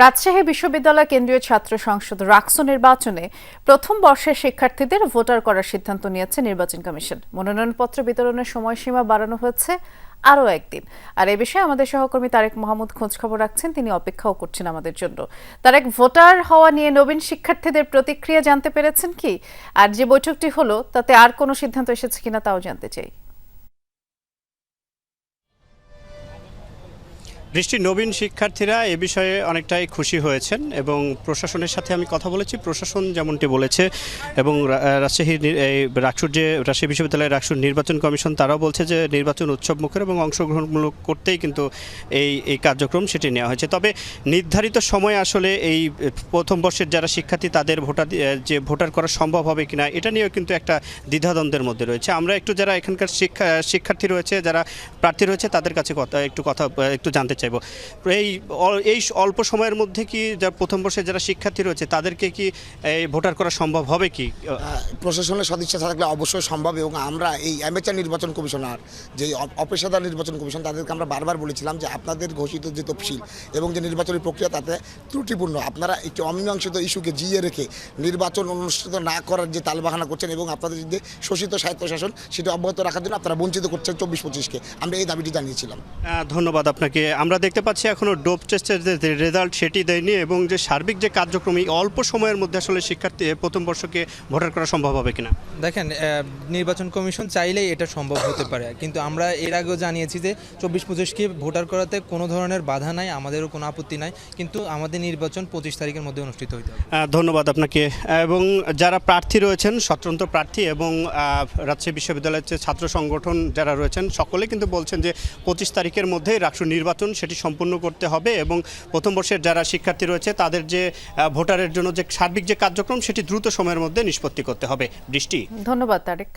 রাজশাহী বিশ্ববিদ্যালয় কেন্দ্রীয় ছাত্র সংসদ রাক্সো নির্বাচনে প্রথম বর্ষের শিক্ষার্থীদের ভোটার করার সিদ্ধান্ত নিয়েছে নির্বাচন কমিশন। মনোনয়নপত্র বিতরণের সময়সীমা বাড়ানো হয়েছে আরও একদিন। আর এ বিষয়ে আমাদের সহকর্মী তারেক মাহমুদ খোঁজখবর রাখছেন, তিনি অপেক্ষাও করছেন আমাদের জন্য। তারেক, ভোটার হওয়া নিয়ে নবীন শিক্ষার্থীদের প্রতিক্রিয়া জানতে পেরেছেন কি? আর যে বৈঠকটি হলো, তাতে আর কোনো সিদ্ধান্ত এসেছে কিনা তাও জানতে চাই। বৃষ্টি নবীন শিক্ষার্থীরা এ বিষয়ে অনেকটাই খুশি হয়েছেন এবং প্রশাসনের সাথে আমি কথা বলেছি। প্রশাসন যেমনটি বলেছে এবং রা- রাজশাহীর এই রাকসুর যে রাজশাহী বিশ্ববিদ্যালয়ের রাকসুর নির্বাচন কমিশন, তারাও বলছে যে নির্বাচন উৎসব মুখর এবং অংশগ্রহণমূলক করতেই কিন্তু এই এই কার্যক্রম সেটি নেওয়া হয়েছে। তবে নির্ধারিত সময়ে আসলে এই প্রথম বর্ষের যারা শিক্ষার্থী, তাদের ভোটার যে ভোটার করা সম্ভব হবে কিনা, এটা নিয়েও কিন্তু একটা দ্বিধাদ্বন্দ্বের মধ্যে রয়েছে। আমরা একটু যারা এখানকার শিক্ষা, শিক্ষার্থী রয়েছে, যারা প্রার্থী রয়েছে, তাদের কাছে কথা, একটু কথা, একটু জানতে চাইব। এই এই অল্প সময়ের মধ্যে কি যা প্রথম বর্ষে যারা শিক্ষার্থী রয়েছে তাদেরকে কি এই ভোটার করা সম্ভব হবে কি? প্রশাসনের সদিচ্ছা থাকলে অবশ্যই সম্ভব এবং আমরা এই অ্যামেচার নির্বাচন কমিশনার যে অপেশাদার নির্বাচন কমিশন তাদেরকে আমরা বারবার বলেছিলাম যে আপনাদের ঘোষিত যে তফসিল এবং যে নির্বাচনী প্রক্রিয়া তাতে ত্রুটিপূর্ণ। আপনারা একটি অমীমাংসিত ইস্যুকে জিয়ে রেখে নির্বাচন অনুষ্ঠিত না করার যে তালবাহানা করছেন এবং আপনাদের যে শোষিত স্বায়ত্তশাসন সেটা অব্যাহত রাখার জন্য আপনারা বঞ্চিত করছেন চব্বিশ পঁচিশকে। আমরা এই দাবিটি জানিয়েছিলাম। ধন্যবাদ আপনাকে। আমরা দেখতে পাচ্ছি এখনও ডোপ টেস্টের যে রেজাল্ট সেটি দেয়নি এবং যে সার্বিক যে কার্যক্রম এই অল্প সময়ের মধ্যে আসলে শিক্ষার্থী প্রথম বর্ষকে ভোটার করা সম্ভব হবে কিনা? দেখেন নির্বাচন কমিশন চাইলেই এটা সম্ভব হতে পারে। কিন্তু আমরা এর আগেও জানিয়েছি যে চব্বিশ পঁচিশকে ভোটার করাতে কোনো ধরনের বাধা নাই আমাদেরও কোনো আপত্তি নাই কিন্তু আমাদের নির্বাচন পঁচিশ তারিখের মধ্যে অনুষ্ঠিত হইতে ধন্যবাদ আপনাকে। এবং যারা প্রার্থী রয়েছেন স্বতন্ত্র প্রার্থী এবং রাজশাহী বিশ্ববিদ্যালয়ের ছাত্র সংগঠন যারা রয়েছেন সকলে কিন্তু বলছেন যে পঁচিশ তারিখের মধ্যেই রাষ্ট্র নির্বাচন সেটি সম্পূর্ণ করতে হবে এবং প্রথম বর্ষের যারা শিক্ষার্থী রয়েছে, তাদের যে ভোটারের জন্য যে সার্বিক যে কার্যক্রম, সেটি দ্রুত সময়ের মধ্যে নিষ্পত্তি করতে হবে। বৃষ্টি। ধন্যবাদ তারেক।